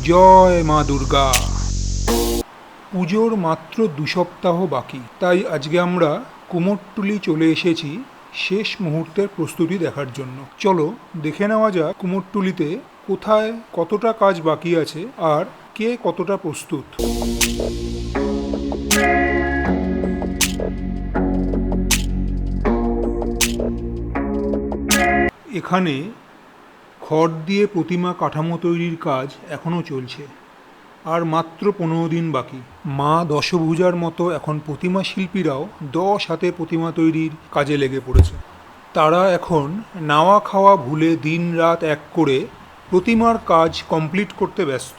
জয় মা দুর্গা। পুজোর মাত্র দু সপ্তাহ বাকি, তাই আজকে আমরা কুমোরটুলি চলে এসেছি শেষ মুহূর্তের প্রস্তুতি দেখার জন্য। চলো, দেখে নেওয়া যাক কুমোরটুলিতে কোথায় কতটা কাজ বাকি আছে আর কে কতটা প্রস্তুত। এখানে খড় দিয়ে প্রতিমা কাঠামো তৈরির কাজ এখনও চলছে। আর মাত্র পনেরো দিন বাকি। মা দশভূজার মতো এখন প্রতিমা শিল্পীরাও দশ হাতে প্রতিমা তৈরির কাজে লেগে পড়েছে। তারা এখন নাওয়া খাওয়া ভুলে দিন রাত এক করে প্রতিমার কাজ কমপ্লিট করতে ব্যস্ত।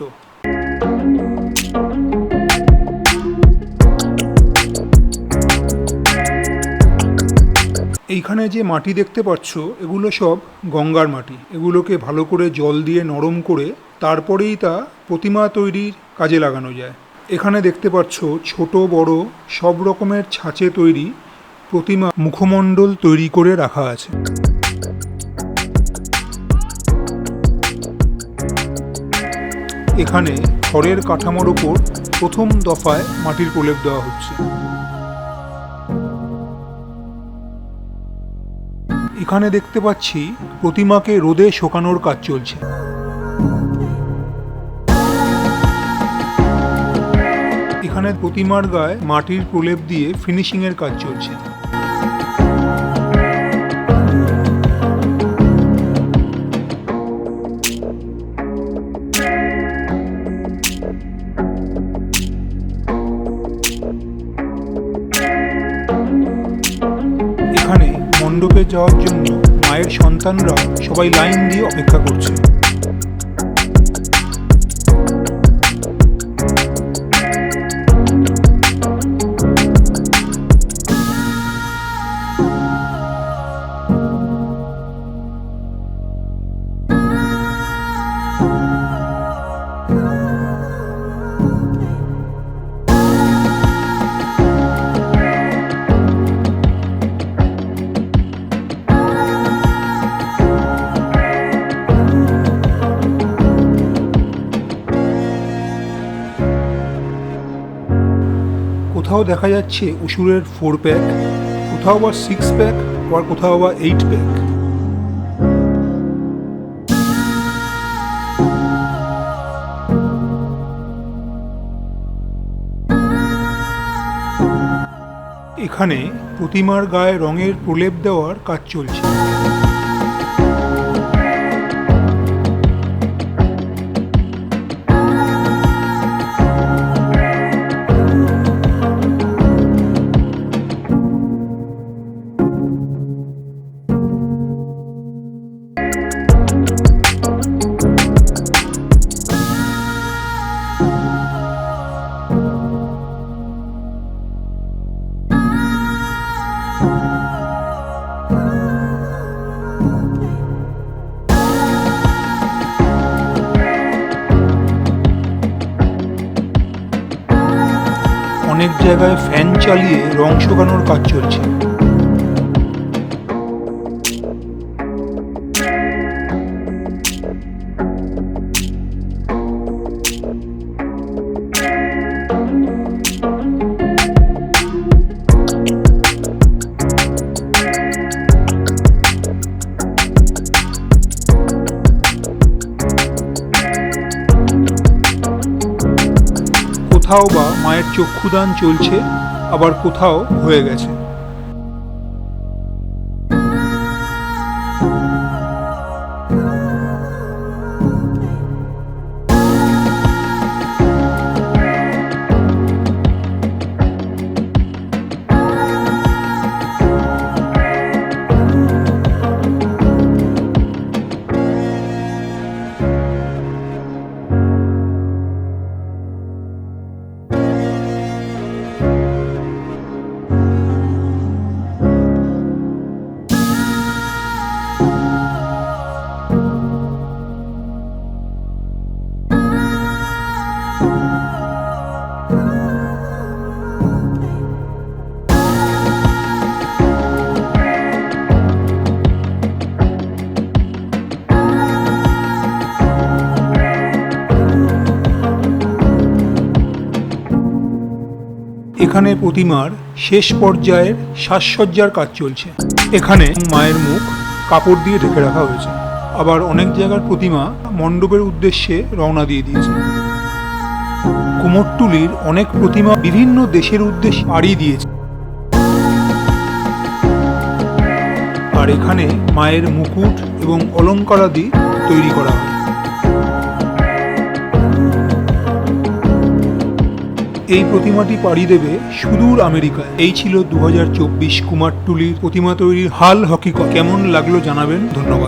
এইখানে যে মাটি দেখতে পাচ্ছ, এগুলো সব গঙ্গার মাটি। এগুলোকে ভালো করে জল দিয়ে নরম করে তারপরেই তা প্রতিমা তৈরির কাজে লাগানো যায়। এখানে দেখতে পাচ্ছ ছোট, বড় সব রকমের ছাঁচে তৈরি প্রতিমা মুখমণ্ডল তৈরি করে রাখা আছে। এখানে খড়ের কাঠামোর ওপর প্রথম দফায় মাটির প্রলেপ দেওয়া হচ্ছে। এখানে দেখতে পাচ্ছি প্রতিমাকে রোদে শোকানোর কাজ চলছে। এখানে প্রতিমার গায়ে মাটির প্রলেপ দিয়ে ফিনিশিং এর কাজ চলছে। যাওয়ার জন্য মায়ের সন্তানরা সবাই লাইন দিয়ে অপেক্ষা করছে। কোথাও দেখা যাচ্ছে উসুরের ফোর প্যাক কোথাও বা সিক্স প্যাক আবার কোথাও বা এইট প্যাক এখানে প্রতিমার গায়ে রঙের প্রলেপ দেওয়ার কাজ চলছে। অনেক জায়গায় ফ্যান চালিয়ে রং শুকানোর কাজ চলছে। কোথাও বা মায়ের চক্ষুদান চলছে আবার কোথাও হয়ে গেছে। এখানে প্রতিমার শেষ পর্যায়ের সাজসজ্জার কাজ চলছে। এখানে মায়ের মুখ, কাপড় দিয়ে ঢেকে রাখা হয়েছে। আবার অনেক জায়গার প্রতিমা মণ্ডপের উদ্দেশ্যে রওনা দিয়ে দিয়েছে। কুমোরটুলির অনেক প্রতিমা বিভিন্ন দেশের উদ্দেশ্যে পাড়ি দিয়েছে। আর এখানে মায়ের মুকুট এবং অলঙ্কারাদি তৈরি করা হয়। এই প্রতিমাটি পাড়ি দেবে সুদূর আমেরিকায়। এই ছিল দু হাজার চব্বিশ কুমারটুলির প্রতিমা তৈরির হাল হকিকত। কেমন লাগল জানাবেন? ধন্যবাদ।